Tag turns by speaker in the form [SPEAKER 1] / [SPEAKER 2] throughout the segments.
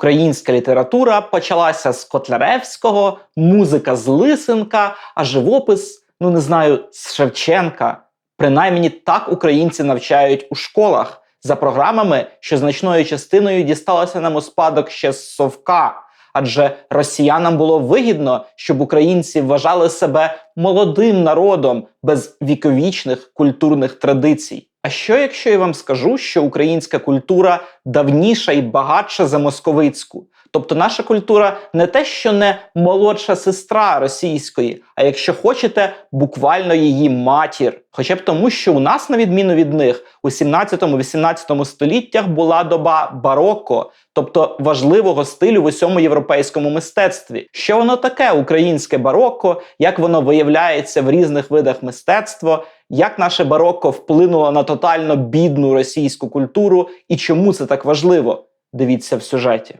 [SPEAKER 1] Українська література почалася з Котляревського, музика з Лисенка, а живопис, ну не знаю, з Шевченка. Принаймні так українці навчають у школах за програмами, що значною частиною дісталося нам у спадок ще з совка. Адже росіянам було вигідно, щоб українці вважали себе молодим народом без віковічних культурних традицій. А що якщо я вам скажу, що українська культура давніша і багатша за московицьку? Тобто наша культура не те, що не молодша сестра російської, а якщо хочете, буквально її матір. Хоча б тому, що у нас, на відміну від них, у 17-18 століттях була доба бароко, тобто важливого стилю в усьому європейському мистецтві. Що воно таке українське бароко, як воно виявляється в різних видах мистецтва, як наше бароко вплинуло на тотально бідну російську культуру і чому це так важливо? Дивіться в сюжеті.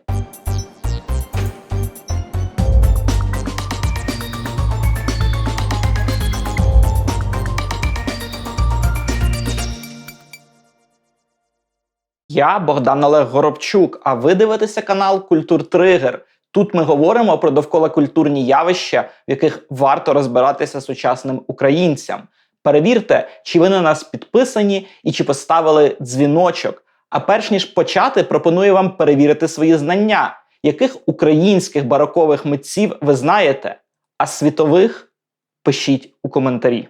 [SPEAKER 1] Я Богдан Олег Горобчук, а ви дивитеся канал Культур Тригер. Тут ми говоримо про довкола культурні явища, в яких варто розбиратися сучасним українцям. Перевірте, чи ви на нас підписані і чи поставили дзвіночок. А перш ніж почати, пропоную вам перевірити свої знання, яких українських барокових митців ви знаєте, а світових пишіть у коментарі.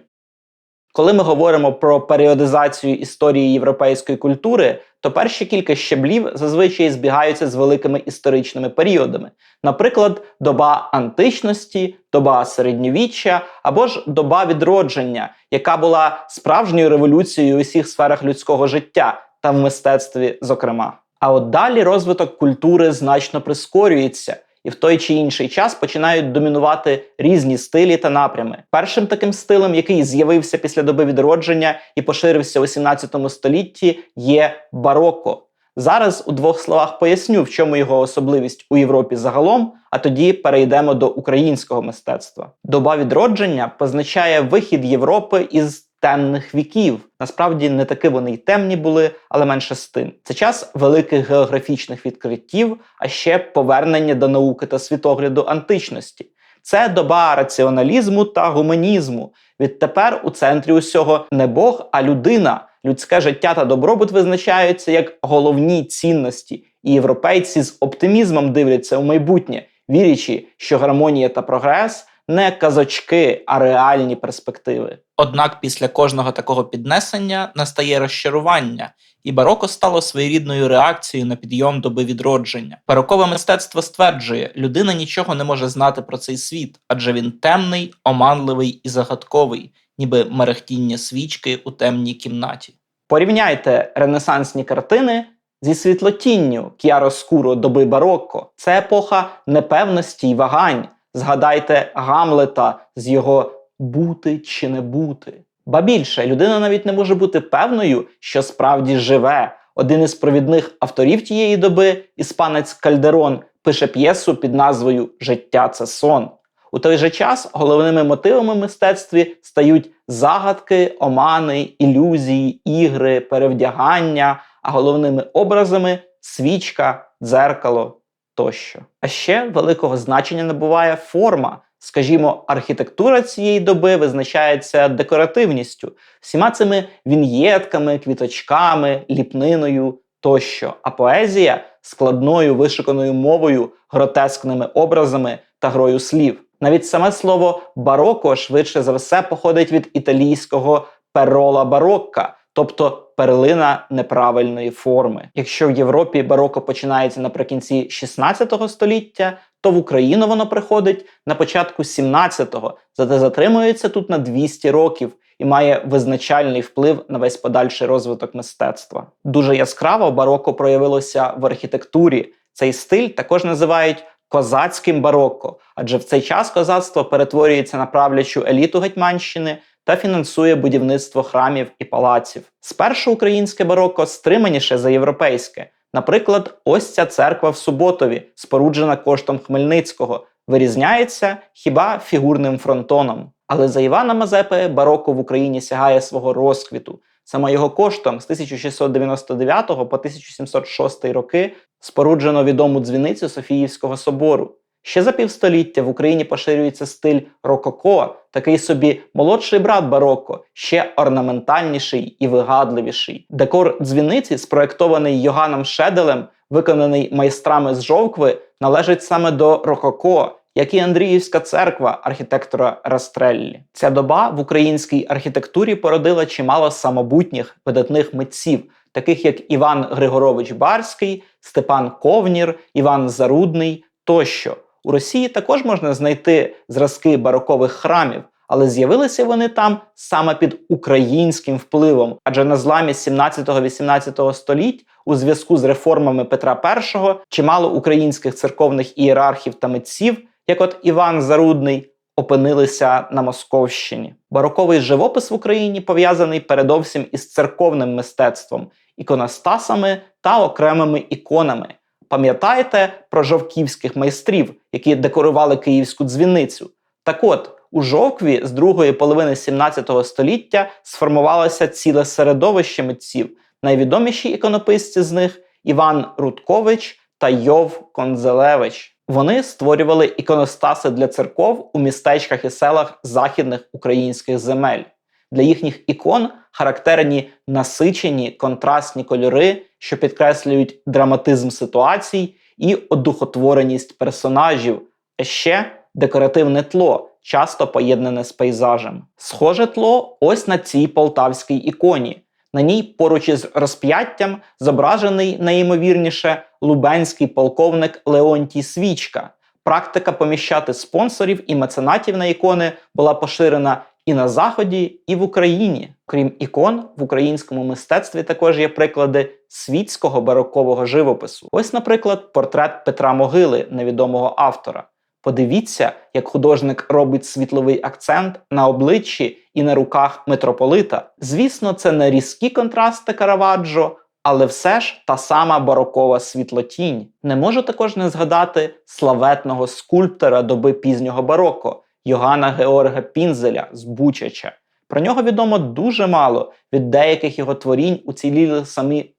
[SPEAKER 1] Коли ми говоримо про періодизацію історії європейської культури, то перші кілька щаблів зазвичай збігаються з великими історичними періодами, наприклад, доба античності, доба середньовіччя або ж доба відродження, яка була справжньою революцією у всіх сферах людського життя та в мистецтві, зокрема. А от далі розвиток культури значно прискорюється і в той чи інший час починають домінувати різні стилі та напрями. Першим таким стилем, який з'явився після доби відродження і поширився у 17 столітті, є бароко. Зараз у двох словах поясню, в чому його особливість у Європі загалом, а тоді перейдемо до українського мистецтва. Доба відродження позначає вихід Європи із темних віків. Насправді не таки вони й темні були, але менше з тим. Це час великих географічних відкриттів, а ще повернення до науки та світогляду античності. Це доба раціоналізму та гуманізму. Відтепер у центрі усього не Бог, а людина. Людське життя та добробут визначаються як головні цінності, і європейці з оптимізмом дивляться у майбутнє, вірячи, що гармонія та прогрес не казочки, а реальні перспективи. Однак після кожного такого піднесення настає розчарування, і бароко стало своєрідною реакцією на підйом доби відродження. Барокове мистецтво стверджує, людина нічого не може знати про цей світ, адже він темний, оманливий і загадковий, ніби мерехтіння свічки у темній кімнаті. Порівняйте ренесансні картини зі світлотінню кіароскуро доби барокко. Це епоха непевності й вагань. Згадайте Гамлета з його бути чи не бути. Ба більше людина навіть не може бути певною, що справді живе. Один із провідних авторів тієї доби, іспанець Кальдерон, пише п'єсу під назвою Життя це сон. У той же час головними мотивами мистецтві стають загадки, омани, ілюзії, ігри, перевдягання, а головними образами свічка, дзеркало тощо. А ще великого значення набуває форма. Скажімо, архітектура цієї доби визначається декоративністю, всіма цими віньєтками, квіточками, ліпниною тощо. А поезія складною вишуканою мовою, гротескними образами та грою слів. Навіть саме слово бароко швидше за все походить від італійського перола барокка, тобто перлина неправильної форми. Якщо в Європі бароко починається наприкінці 16 століття, то в Україну воно приходить на початку 17-го, зате затримується тут на 200 років і має визначальний вплив на весь подальший розвиток мистецтва. Дуже яскраво бароко проявилося в архітектурі. Цей стиль також називають козацьким бароко, адже в цей час козацтво перетворюється на правлячу еліту Гетьманщини та фінансує будівництво храмів і палаців. Спершу українське бароко стриманіше за європейське. Наприклад, ось ця церква в Суботові, споруджена коштом Хмельницького, вирізняється хіба фігурним фронтоном. Але за Івана Мазепи бароко в Україні сягає свого розквіту. Саме його коштом з 1699 по 1706 роки споруджено відому дзвіницю Софіївського собору. Ще за півстоліття в Україні поширюється стиль рококо, такий собі молодший брат бароко, ще орнаментальніший і вигадливіший. Декор дзвіниці, спроєктований Йоганом Шеделем, виконаний майстрами з жовкви, належить саме до рококо, як і Андріївська церква архітектора Растреллі. Ця доба в українській архітектурі породила чимало самобутніх видатних митців, таких як Іван Григорович Барський, Степан Ковнір, Іван Зарудний тощо. У Росії також можна знайти зразки барокових храмів, але з'явилися вони там саме під українським впливом, адже на зламі 17-18 століть у зв'язку з реформами Петра І чимало українських церковних ієрархів та митців, як от Іван Зарудний, опинилися на Московщині. Бароковий живопис в Україні пов'язаний передовсім із церковним мистецтвом, іконостасами та окремими іконами. Пам'ятаєте про жовківських майстрів, які декорували київську дзвіницю? Так от, у жовкві з другої половини 17 століття сформувалося ціле середовище митців. Найвідоміші іконописці з них Іван Рудкович та Йов Конзелевич. Вони створювали іконостаси для церков у містечках і селах західних українських земель. Для їхніх ікон характерні насичені контрастні кольори, що підкреслюють драматизм ситуацій і одухотвореність персонажів, а ще декоративне тло, часто поєднане з пейзажем. Схоже тло ось на цій полтавській іконі. На ній поруч із розп'яттям зображений найімовірніше лубенський полковник Леонтій Свічка. Практика поміщати спонсорів і меценатів на ікони була поширена і на Заході, і в Україні. Крім ікон, в українському мистецтві також є приклади світського барокового живопису. Ось, наприклад, портрет Петра Могили, невідомого автора. Подивіться, як художник робить світловий акцент на обличчі і на руках митрополита. Звісно, це не різкі контрасти Караваджо, але все ж та сама барокова світлотінь. Не можу також не згадати славетного скульптора доби пізнього бароко Йогана Георга Пінзеля з Бучача. Про нього відомо дуже мало. Від деяких його творінь уціліли самі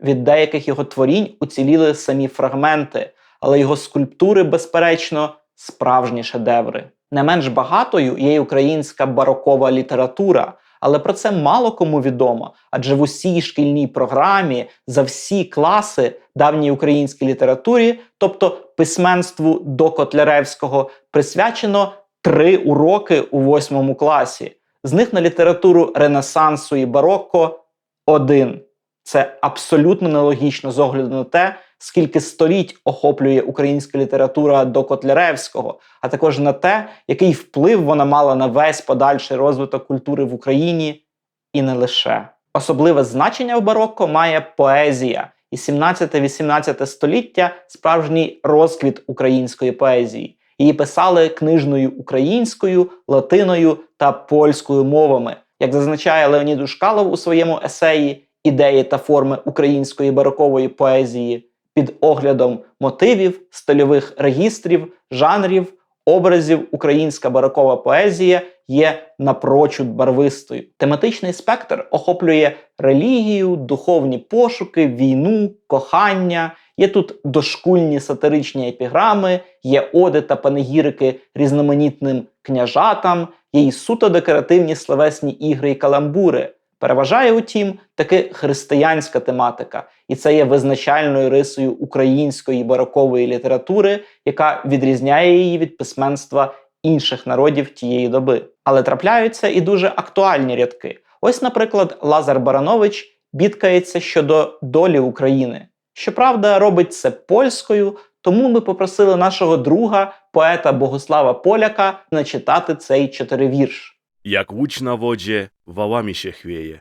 [SPEAKER 1] від деяких його творінь уціліли самі фрагменти, але його скульптури, безперечно, справжні шедеври. Не менш багатою є й українська барокова література, але про це мало кому відомо, адже в усій шкільній програмі за всі класи давній українській літературі, тобто письменству до Котляревського, присвячено три уроки у восьмому класі. З них на літературу Ренесансу і барокко один. Це абсолютно нелогічно з огляду на те, скільки століть охоплює українська література до Котляревського, а також на те, який вплив вона мала на весь подальший розвиток культури в Україні і не лише. Особливе значення в барокко має поезія, і 17-18 століття справжній розквіт української поезії. Її писали книжною українською, латиною та польською мовами. Як зазначає Леонід Ушкалов у своєму есеї ідеї та форми української барокової поезії під оглядом мотивів, стильових регістрів, жанрів, образів, українська барокова поезія є напрочуд барвистою. Тематичний спектр охоплює релігію, духовні пошуки, війну, кохання. Є тут дошкульні сатиричні епіграми, є оди та панегірики різноманітним княжатам, є й суто декоративні словесні ігри і каламбури. Переважає, утім, таки християнська тематика, і це є визначальною рисою української барокової літератури, яка відрізняє її від письменства інших народів тієї доби. Але трапляються і дуже актуальні рядки. Ось, наприклад, Лазар Баранович бідкається щодо долі України. Щоправда, робить це польською, тому ми попросили нашого друга, поета Богослава Поляка, начитати цей чотиривірш.
[SPEAKER 2] Jak łódź na wodzie, wałami się chwieje.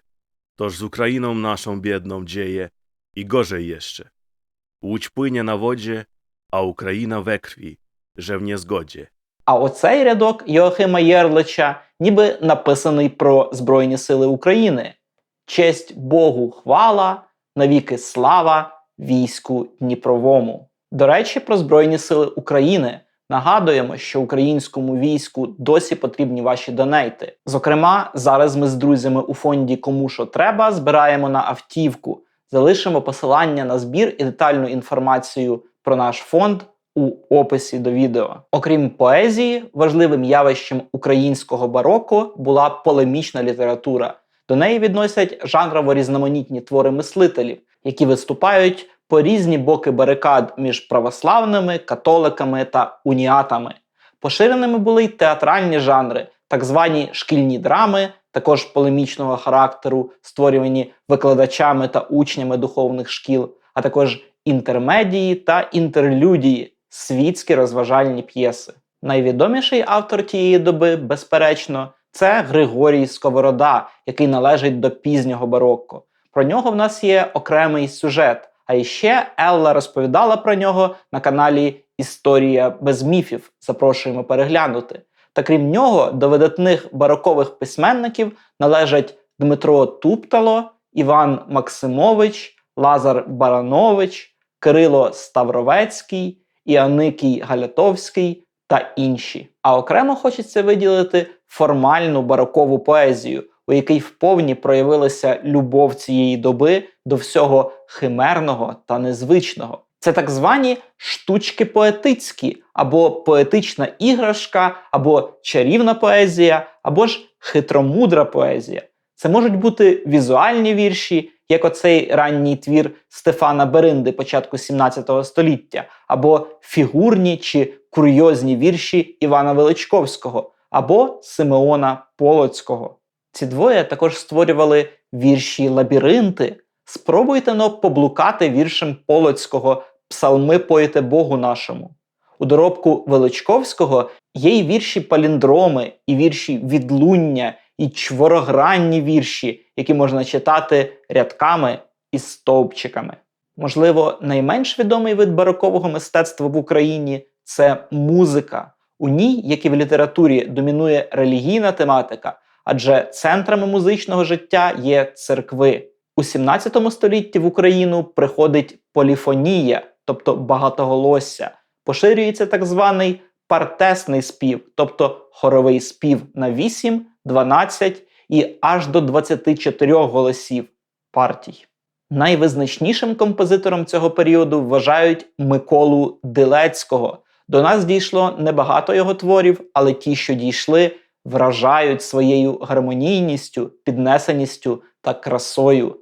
[SPEAKER 2] Toż z Ukrainą naszą biedną dzieje i gorzej jeszcze. Łódź płynie na wodzie, a Ukraina we krwi, że w niezgodzie.
[SPEAKER 1] А оцей рядок Йоахима Єрлича ніби написаний про Збройні Сили України. Честь Богу хвала, навіки слава війську Дніпровому. До речі, про Збройні Сили України. Нагадуємо, що українському війську досі потрібні ваші донейти. Зокрема, зараз ми з друзями у фонді Кому що треба збираємо на автівку. Залишимо посилання на збір і детальну інформацію про наш фонд у описі до відео. Окрім поезії, важливим явищем українського бароко була полемічна література. До неї відносять жанрово різноманітні твори мислителів, які виступають по різні боки барикад між православними, католиками та уніатами. Поширеними були й театральні жанри, так звані шкільні драми, також полемічного характеру, створювані викладачами та учнями духовних шкіл, а також інтермедії та інтерлюдії, світські розважальні п'єси. Найвідоміший автор тієї доби, безперечно, це Григорій Сковорода, який належить до пізнього барокко. Про нього в нас є окремий сюжет. А іще Елла розповідала про нього на каналі Історія без міфів. Запрошуємо переглянути. Та крім нього, до видатних барокових письменників належать Дмитро Туптало, Іван Максимович, Лазар Баранович, Кирило Ставровецький, Іоникій Галятовський та інші. А окремо хочеться виділити формальну барокову поезію, у якій вповні проявилася любов цієї доби до всього химерного та незвичного. Це так звані штучки поетицькі, або поетична іграшка, або чарівна поезія, або ж хитромудра поезія. Це можуть бути візуальні вірші, як оцей ранній твір Стефана Беринди початку 17 століття, або фігурні чи курйозні вірші Івана Величковського, або Симеона Полоцького. Ці двоє також створювали вірші лабіринти. Спробуйте но поблукати віршем Полоцького Псалми поїте Богу нашому. У доробку Величковського є й вірші паліндроми, і вірші відлуння, і чворогранні вірші, які можна читати рядками і стовпчиками. Можливо, найменш відомий вид барокового мистецтва в Україні це музика. У ній, як і в літературі, домінує релігійна тематика, адже центрами музичного життя є церкви. У 17 столітті в Україну приходить поліфонія, тобто багатоголосся, поширюється так званий партесний спів, тобто хоровий спів на 8, 12 і аж до 24 голосів партій. Найвизначнішим композитором цього періоду вважають Миколу Дилецького. До нас дійшло небагато його творів, але ті, що дійшли, вражають своєю гармонійністю, піднесеністю та красою.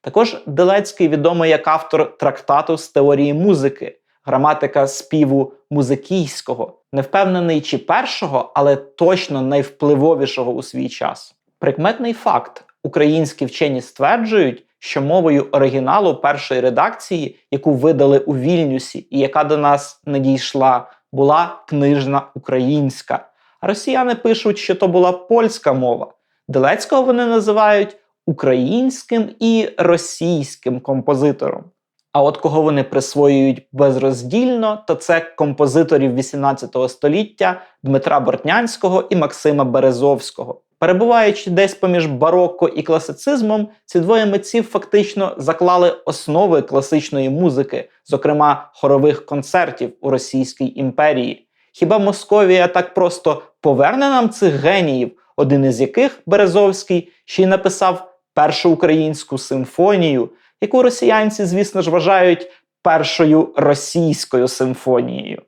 [SPEAKER 1] Також Делецький відомий як автор трактату з теорії музики, граматика співу музикійського, не впевнений чи першого, але точно найвпливовішого у свій час. Прикметний факт: українські вчені стверджують, що мовою оригіналу першої редакції, яку видали у Вільнюсі, і яка до нас не дійшла, була книжна українська. Росіяни пишуть, що то була польська мова. Делецького вони називають українським і російським композитором. А от кого вони присвоюють безроздільно, то це композиторів 18 століття Дмитра Бортнянського і Максима Березовського. Перебуваючи десь поміж барокко і класицизмом, ці двоє митців фактично заклали основи класичної музики, зокрема хорових концертів у Російській імперії. Хіба Московія так просто поверне нам цих геніїв, один із яких Березовський ще й написав першу українську симфонію, яку росіянці, звісно ж, вважають першою російською симфонією.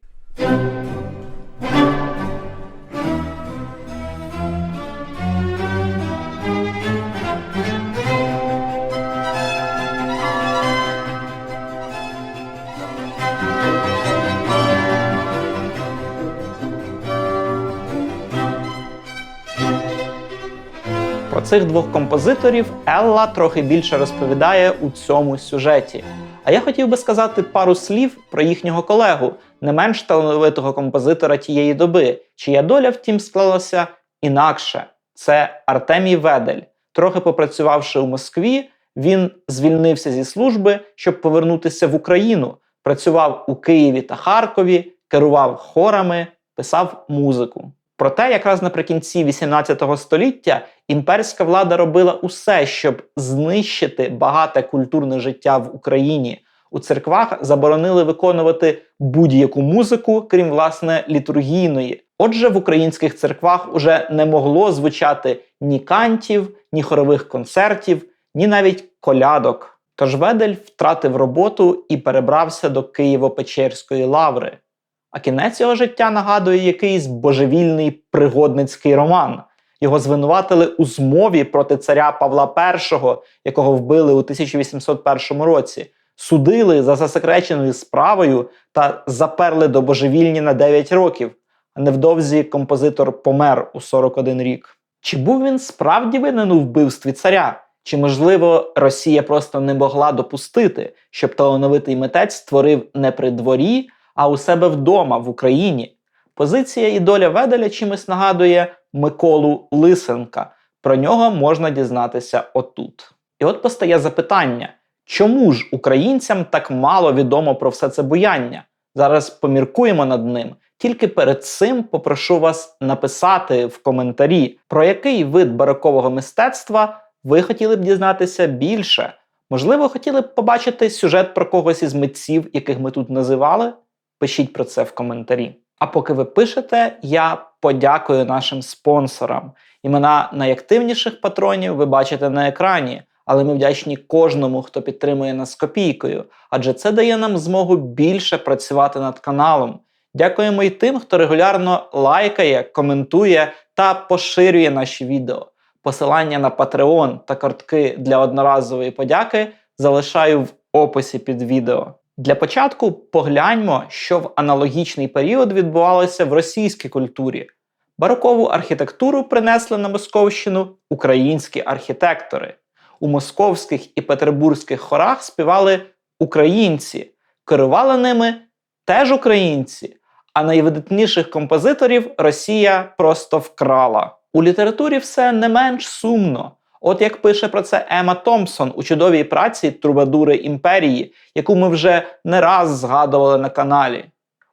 [SPEAKER 1] Цих двох композиторів Елла трохи більше розповідає у цьому сюжеті. А я хотів би сказати пару слів про їхнього колегу, не менш талановитого композитора тієї доби, чия доля, втім, склалася інакше. Це Артемій Ведель. Трохи попрацювавши у Москві, він звільнився зі служби, щоб повернутися в Україну. Працював у Києві та Харкові, керував хорами, писав музику. Проте, якраз наприкінці 18 століття імперська влада робила усе, щоб знищити багате культурне життя в Україні. У церквах заборонили виконувати будь-яку музику, крім власне літургійної. Отже, в українських церквах уже не могло звучати ні кантів, ні хорових концертів, ні навіть колядок. Тож Ведель втратив роботу і перебрався до Києво-Печерської лаври. А кінець його життя нагадує якийсь божевільний пригодницький роман. Його звинуватили у змові проти царя Павла І, якого вбили у 1801 році, судили за засекреченою справою та заперли до божевільні на 9 років. А невдовзі композитор помер у 41 рік. Чи був він справді винен у вбивстві царя? Чи, можливо, Росія просто не могла допустити, щоб талановитий митець створив не при дворі, а у себе вдома в Україні? Позиція і доля Веделя чимось нагадує Миколу Лисенка. Про нього можна дізнатися отут. І от постає запитання: чому ж українцям так мало відомо про все це буяння? Зараз поміркуємо над ним. Тільки перед цим попрошу вас написати в коментарі, про який вид барокового мистецтва ви хотіли б дізнатися більше. Можливо, хотіли б побачити сюжет про когось із митців, яких ми тут називали? Пишіть про це в коментарі. А поки ви пишете, я подякую нашим спонсорам. Імена найактивніших патронів ви бачите на екрані, але ми вдячні кожному, хто підтримує нас копійкою, адже це дає нам змогу більше працювати над каналом. Дякуємо і тим, хто регулярно лайкає, коментує та поширює наші відео. Посилання на Patreon та картки для одноразової подяки залишаю в описі під відео. Для початку погляньмо, що в аналогічний період відбувалося в російській культурі. Барокову архітектуру принесли на Московщину українські архітектори. У московських і петербурзьких хорах співали українці, керували ними теж українці, а найвидатніших композиторів Росія просто вкрала. У літературі все не менш сумно. От як пише про це Ема Томпсон у чудовій праці Трубадури імперії, яку ми вже не раз згадували на каналі.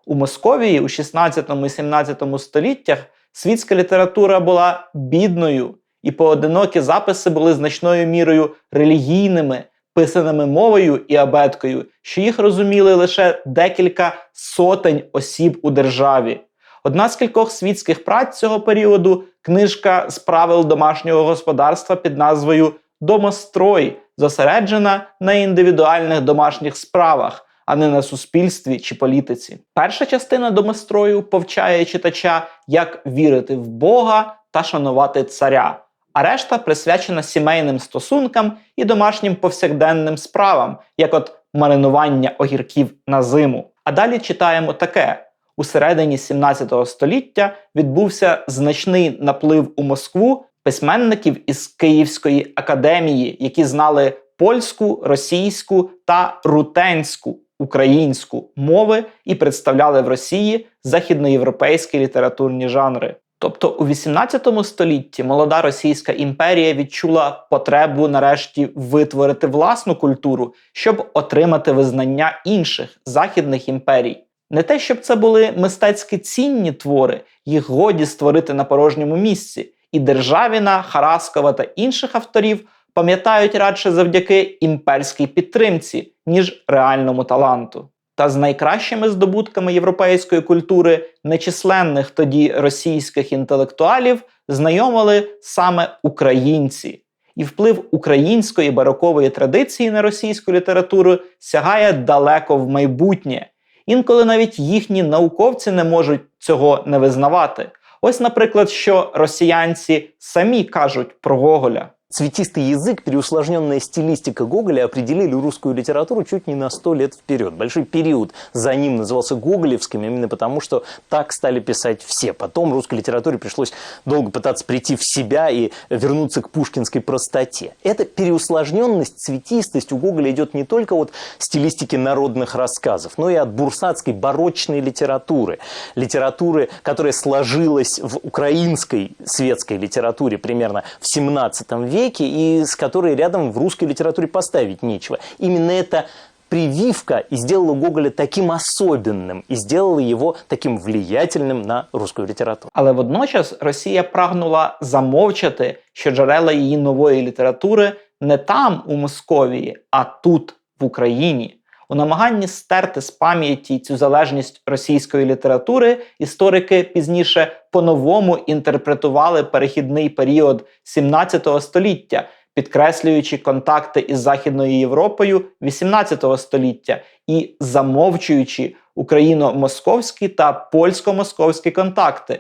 [SPEAKER 1] У Московії у 16 і 17 століттях світська література була бідною, і поодинокі записи були значною мірою релігійними, писаними мовою і абеткою, що їх розуміли лише декілька сотень осіб у державі. Одна з кількох світських праць цього періоду книжка з правил домашнього господарства під назвою Домострой, зосереджена на індивідуальних домашніх справах, а не на суспільстві чи політиці. Перша частина домострою повчає читача, як вірити в Бога та шанувати царя. А решта присвячена сімейним стосункам і домашнім повсякденним справам, як от маринування огірків на зиму. А далі читаємо таке: у середині 17 століття відбувся значний наплив у Москву письменників із Київської академії, які знали польську, російську та рутенську українську мови і представляли в Росії західноєвропейські літературні жанри. Тобто у 18 столітті молода Російська імперія відчула потребу нарешті витворити власну культуру, щоб отримати визнання інших західних імперій. Не те, щоб це були мистецьки цінні твори, їх годі створити на порожньому місці, і Державіна, Хараскова та інших авторів пам'ятають радше завдяки імперській підтримці, ніж реальному таланту. Та з найкращими здобутками європейської культури нечисленних тоді російських інтелектуалів знайомили саме українці, і вплив української барокової традиції на російську літературу сягає далеко в майбутнє. Інколи навіть їхні науковці не можуть цього не визнавати. Ось, наприклад, що росіянці самі кажуть про Гоголя.
[SPEAKER 3] Цветистый язык, переусложненная стилистика Гоголя определили русскую литературу чуть не на сто лет вперед. Большой период за ним назывался Гоголевским именно потому, что так стали писать все. Потом русской литературе пришлось долго пытаться прийти в себя и вернуться к пушкинской простоте. Эта переусложненность, цветистость у Гоголя идет не только от стилистики народных рассказов, но и от бурсатской барочной литературы. Литературы, которая сложилась в украинской светской литературе примерно в 17 веке, и с которой рядом в русской литературе поставить нечего. Именно эта прививка и сделала Гоголя таким особенным, и сделала его таким влиятельным на русскую литературу.
[SPEAKER 1] Але водночас Росія прагнула замовчати, що джерела її нової літератури не там, у Московії, а тут, в Україні. У намаганні стерти з пам'яті цю залежність російської літератури історики пізніше по-новому інтерпретували перехідний період 17 століття, підкреслюючи контакти із Західною Європою 18 століття і замовчуючи україно-московські та польсько-московські контакти,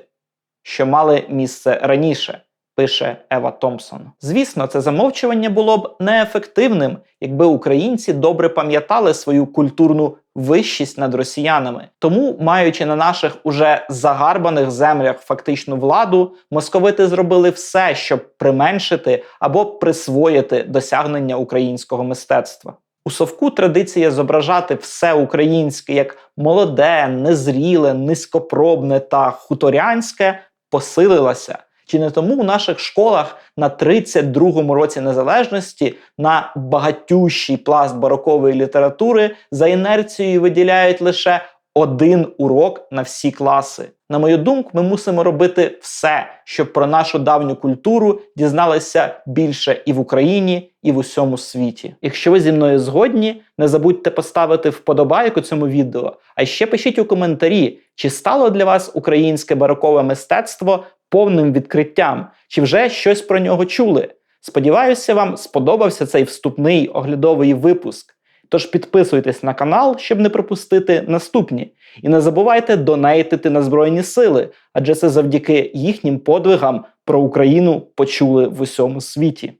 [SPEAKER 1] що мали місце раніше. Пише Ева Томпсон. Звісно, це замовчування було б неефективним, якби українці добре пам'ятали свою культурну вищість над росіянами. Тому, маючи на наших уже загарбаних землях фактичну владу, московити зробили все, щоб применшити або присвоїти досягнення українського мистецтва. У совку традиція зображати все українське як молоде, незріле, низькопробне та хуторянське посилилася. Чи не тому у наших школах на 32-му році незалежності на багатющий пласт барокової літератури за інерцією виділяють лише один урок на всі класи? На мою думку, ми мусимо робити все, щоб про нашу давню культуру дізналися більше і в Україні, і в усьому світі. Якщо ви зі мною згодні, не забудьте поставити вподобайку цьому відео, а ще пишіть у коментарі, чи стало для вас українське барокове мистецтво повним відкриттям, чи вже щось про нього чули. Сподіваюся, вам сподобався цей вступний оглядовий випуск. Тож підписуйтесь на канал, щоб не пропустити наступні. І не забувайте донейтити на Збройні Сили, адже це завдяки їхнім подвигам про Україну почули в усьому світі.